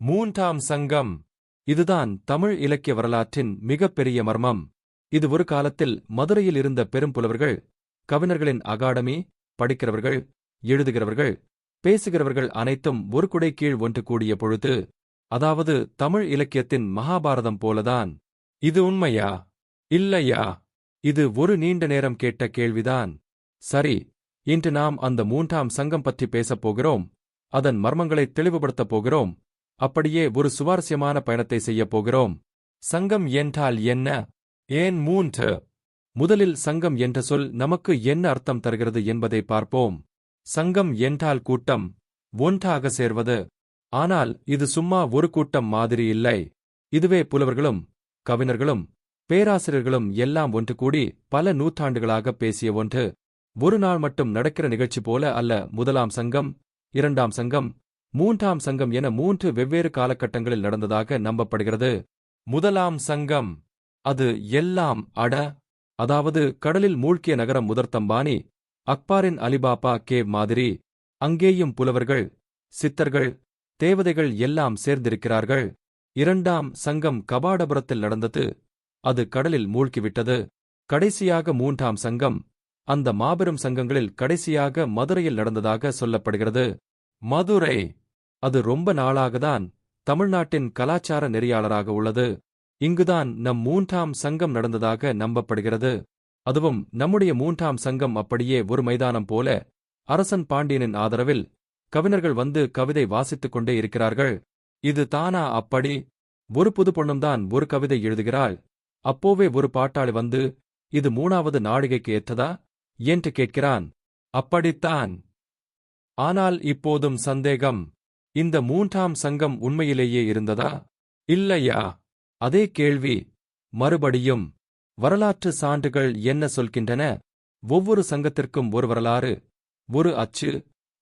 மூன்றாம் சங்கம். இதுதான் தமிழ் இலக்கிய வரலாற்றின் மிகப்பெரிய மர்மம். இது ஒரு காலத்தில் மதுரையில் இருந்த பெரும் புலவர்கள் கவிஞர்களின் அகாடமி படிக்கிறவர்கள் எழுதுகிறவர்கள் பேசுகிறவர்கள் அனைத்தும் ஒரு குடை கீழ் ஒன்று கூடிய பொழுது அதாவது தமிழ் இலக்கியத்தின் மகாபாரதம் போலதான். இது உண்மையா? இல்லையா? இது ஒரு நீண்ட நேரம் கேட்ட கேள்விதான். சரி இன்று நாம் அந்த மூன்றாம் சங்கம் பற்றி பேசப் போகிறோம். அதன் மர்மங்களை தெளிவுபடுத்தப் போகிறோம். அப்படியே ஒரு சுவாரஸ்யமான பயணத்தை செய்யப் போகிறோம். சங்கம் என்றால் என்ன? ஏன் மூன்று? முதலில் சங்கம் என்ற சொல் நமக்கு என்ன அர்த்தம் தருகிறது என்பதை பார்ப்போம். சங்கம் என்றால் கூட்டம் ஒன்றாக சேர்வது. ஆனால் இது சும்மா ஒரு கூட்டம் மாதிரி இல்லை. இதுவே புலவர்களும் கவிஞர்களும் பேராசிரியர்களும் எல்லாம் ஒன்று கூடி பல நூற்றாண்டுகளாக பேசிய ஒன்று. ஒரு நாள் மட்டும் நடக்கிற நிகழ்ச்சி போல அல்ல முதலாம் சங்கம் இரண்டாம் சங்கம் மூன்றாம் சங்கம் என மூன்று வெவ்வேறு காலகட்டங்களில் நடந்ததாக நம்பப்படுகிறது. முதலாம் சங்கம் அது எல்லாம் அட அதாவது கடலில் மூழ்கிய நகரம் முதர்த்தம்பானி அக்பாரின் அலிபாபா கேவ் மாதிரி அங்கேயும் புலவர்கள் சித்தர்கள் தேவதைகள் எல்லாம் சேர்ந்திருக்கிறார்கள். இரண்டாம் சங்கம் கபாடபுரத்தில் நடந்தது அது கடலில் மூழ்கிவிட்டது. கடைசியாக மூன்றாம் சங்கம் அந்த மாபெரும் சங்கங்களில் கடைசியாக மதுரையில் நடந்ததாக சொல்லப்படுகிறது. மதுரை. அது ரொம்ப நாளாகதான் தமிழ்நாட்டின் கலாச்சார நெறியாளராக உள்ளது. இங்குதான் நம் மூன்றாம் சங்கம் நடந்ததாக நம்பப்படுகிறது. அதுவும் நம்முடைய மூன்றாம் சங்கம் அப்படியே ஒரு மைதானம் போல அரசன் பாண்டியனின் ஆதரவில் கவிஞர்கள் வந்து கவிதை வாசித்துக் கொண்டே இருக்கிறார்கள். இது தானா அப்படி? ஒரு புது பொண்ணும்தான் ஒரு கவிதை எழுதுகிறாள். அப்போவே ஒரு பாட்டாளி வந்து இது மூணாவது நாழிகைக்கு ஏற்றதா? என்று கேட்கிறான். அப்படித்தான். ஆனால் இப்போதும் சந்தேகம். இந்த மூன்றாம் சங்கம் உண்மையிலேயே இருந்ததா? இல்லையா? அதே கேள்வி. மறுபடியும் வரலாற்று சான்றுகள் என்ன சொல்கின்றன? ஒவ்வொரு சங்கத்திற்கும் ஒரு வரலாறு ஒரு அச்சு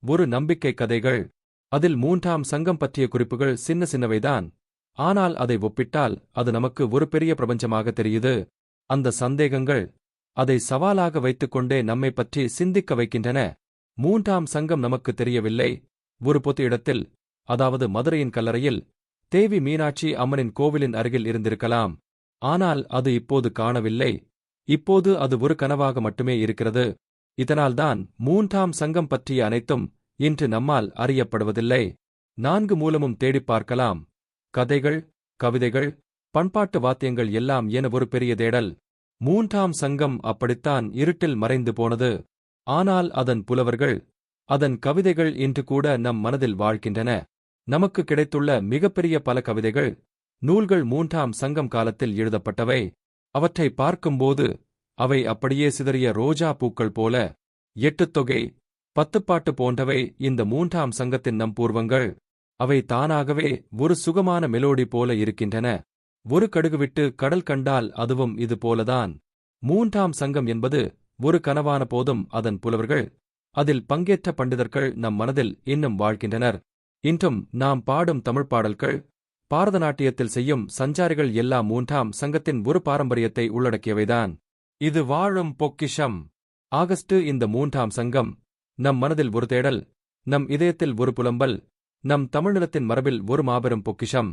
ஒரு நம்பிக்கை கதைகள். அதில் மூன்றாம் சங்கம் பற்றிய குறிப்புகள் சின்ன சின்னவைதான். ஆனால் அதை ஒப்பிட்டால் அது நமக்கு ஒரு பெரிய பிரபஞ்சமாக தெரியுது. அந்த சந்தேகங்கள் அதை சவாலாக வைத்துக்கொண்டே நம்மை பற்றி சிந்திக்க வைக்கின்றன. மூன்றாம் சங்கம் நமக்கு தெரியவில்லை. ஒரு பொது இடத்தில் அதாவது மதுரையின் கல்லறையில் தேவி மீனாட்சி அம்மனின் கோவிலின் அருகில் இருந்திருக்கலாம். ஆனால் அது இப்போது காணவில்லை. இப்போது அது ஒரு கனவாக மட்டுமே இருக்கிறது. இதனால்தான் மூன்றாம் சங்கம் பற்றிய அனைத்தும் இன்று நம்மால் அறியப்படுவதில்லை. நான்கு மூலமும் தேடிப் பார்க்கலாம். கதைகள் கவிதைகள் பண்பாட்டு வாத்தியங்கள் எல்லாம் என ஒரு பெரிய தேடல். மூன்றாம் சங்கம் அப்படித்தான் இருட்டில் மறைந்து போனது. ஆனால் அதன் புலவர்கள் அதன் கவிதைகள் இன்று கூட நம் மனதில் வாழ்கின்றன. நமக்கு கிடைத்துள்ள மிகப்பெரிய பல கவிதைகள் நூல்கள் மூன்றாம் சங்கம் காலத்தில் எழுதப்பட்டவை. அவற்றை பார்க்கும்போது அவை அப்படியே சிதறிய ரோஜா பூக்கள் போல எட்டுத்தொகை பத்துப்பாட்டு போன்றவை இந்த மூன்றாம் சங்கத்தின் நம் பூர்வங்கள். அவை தானாகவே ஒரு சுகமான மெலோடி போல இருக்கின்றன. ஒரு கடுகு விட்டு கடல் கண்டால் அதுவும் இது போலதான். மூன்றாம் சங்கம் என்பது ஒரு கனவான போதும் அதன் புலவர்கள் அதில் பங்கேற்ற பண்டிதர்கள் நம் மனதில் இன்னும் வாழ்கின்றனர். இன்றும் நாம் பாடும் தமிழ் பாடல்கள் பாரத நாட்டியத்தில் செய்யும் சஞ்சாரிகள் எல்லாம் மூன்றாம் சங்கத்தின் ஒரு பாரம்பரியத்தை உள்ளடக்கியவைதான். இது வாழும் பொக்கிஷம். ஆகஸ்ட் இந்த மூன்றாம் சங்கம் நம் மனதில் ஒரு தேடல் நம் இதயத்தில் ஒரு புலம்பல் நம் தமிழ்நிலத்தின் மரபில் ஒரு மாபெரும் பொக்கிஷம்.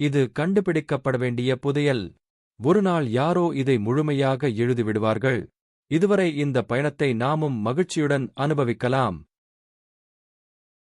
இது கண்டுபிடிக்கப்பட வேண்டிய புதையல். ஒரு நாள் யாரோ இதை முழுமையாக எழுதிவிடுவார்கள். இதுவரை இந்த பயணத்தை நாமும் மகிழ்ச்சியுடன் அனுபவிக்கலாம்.